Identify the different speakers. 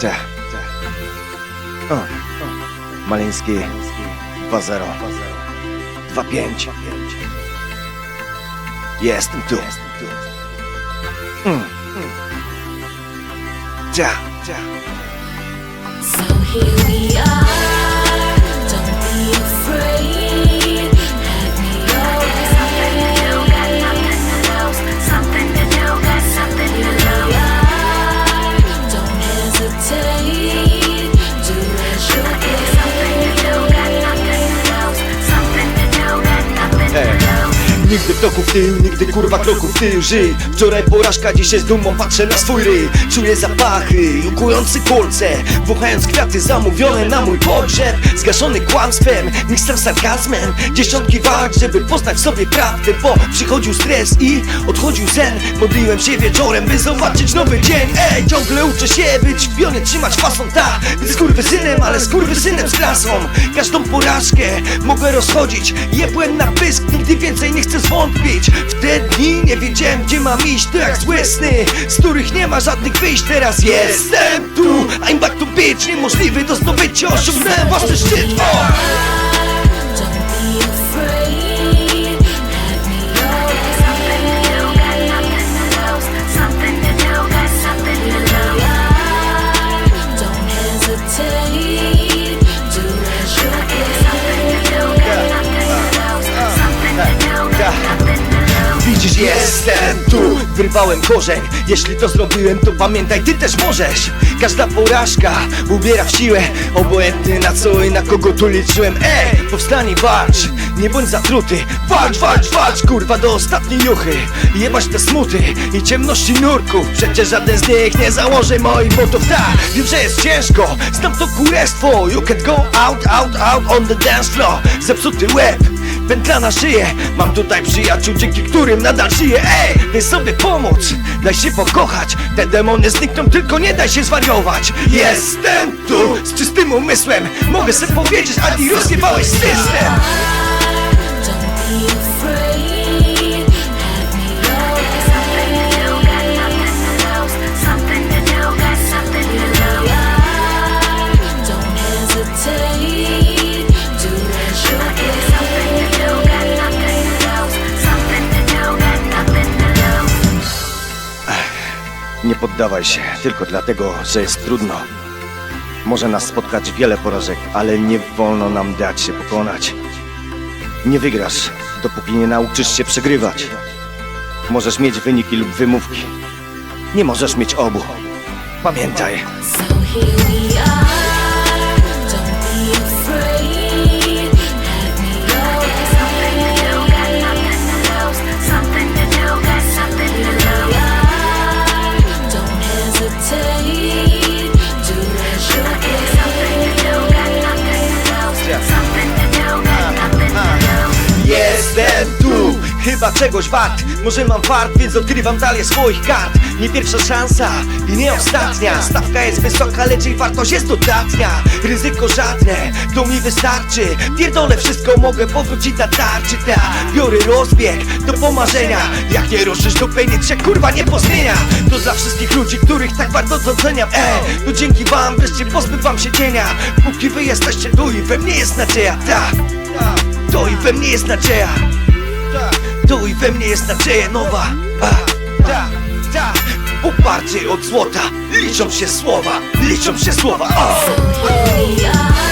Speaker 1: Tak, tak. O, Maliński 2-0. 2-5. Jestem tu. Mm. Tak, tak.
Speaker 2: So here we are.
Speaker 3: Kroku w tył, nigdy kurwa kroku w tył Żyj, wczoraj porażka, dzisiaj z dumą patrzę na swój ryj. Czuję zapachy, jukujący kolce Wąchając kwiaty zamówione na mój pogrzeb. Zgaszony kłamstwem, miksem sarkazmem. Dziesiątki walk, żeby poznać sobie prawdę Bo przychodził stres i odchodził sen Modliłem się wieczorem, by zobaczyć nowy dzień. Ej, ciągle uczę się być w pionie, trzymać fason Ta, skurwysynem, ale skurwysynem z klasą. Każdą porażkę mogę rozchodzić. Jebłem na pysk, nigdy więcej nie chcę zwątpić W te dni nie wiedziałem gdzie mam iść. To jak złe sny, z których nie ma żadnych wyjść. Teraz jestem tu, I'm back to bitch Niemożliwy do zdobycia, osiągnąłem własny szczyt! Jestem tu. Wyrwałem korzeń. Jeśli to zrobiłem, to pamiętaj, ty też możesz. Każda porażka ubiera w siłę Obojętny na co i na kogo tu liczyłem? Ej, powstań i walcz. Nie bądź zatruty. Walcz, walcz, walcz, kurwa do ostatniej juchy. Jebać te smuty i ciemności nurków Przecież żaden z nich nie założy moich butów. Tak, wiem, że jest ciężko. Znam to kurestwo. You can go out, out, out on the dance floor. Zepsuty łeb Pętla na szyję. Mam tutaj przyjaciół, dzięki którym nadal żyję. Ej, daj sobie pomóc Daj się pokochać. Te demony znikną, tylko nie daj się zwariować. Jestem tu z czystym umysłem. Mogę sobie powiedzieć, Adi, rozjebałeś system
Speaker 1: poddawaj się, tylko dlatego, że jest trudno. Może nas spotkać wiele porażek, ale nie wolno nam dać się pokonać. Nie wygrasz, dopóki nie nauczysz się przegrywać. Możesz mieć wyniki lub wymówki. Nie możesz mieć obu. Pamiętaj.
Speaker 2: So here we are.
Speaker 3: Chyba czegoś wart. Może mam fart, więc odkrywam dalej swoich kart. Nie pierwsza szansa i nie ostatnia. Stawka jest wysoka, lecz jej wartość jest dodatnia. Ryzyko żadne, to mi wystarczy. Pierdolę wszystko, mogę powrócić na tarczy. Ta Biorę rozbieg do pomarzenia. Jak nie ruszysz do nic się kurwa nie pozmienia. To dla wszystkich ludzi, których tak bardzo doceniam. Ej, to dzięki wam wreszcie pozbywam się cienia. Póki wy jesteście tu i we mnie jest nadzieja. Ta, to i we mnie jest nadzieja To i we mnie jest nadzieja nowa. Uparcie od złota Liczą się słowa, liczą się słowa o.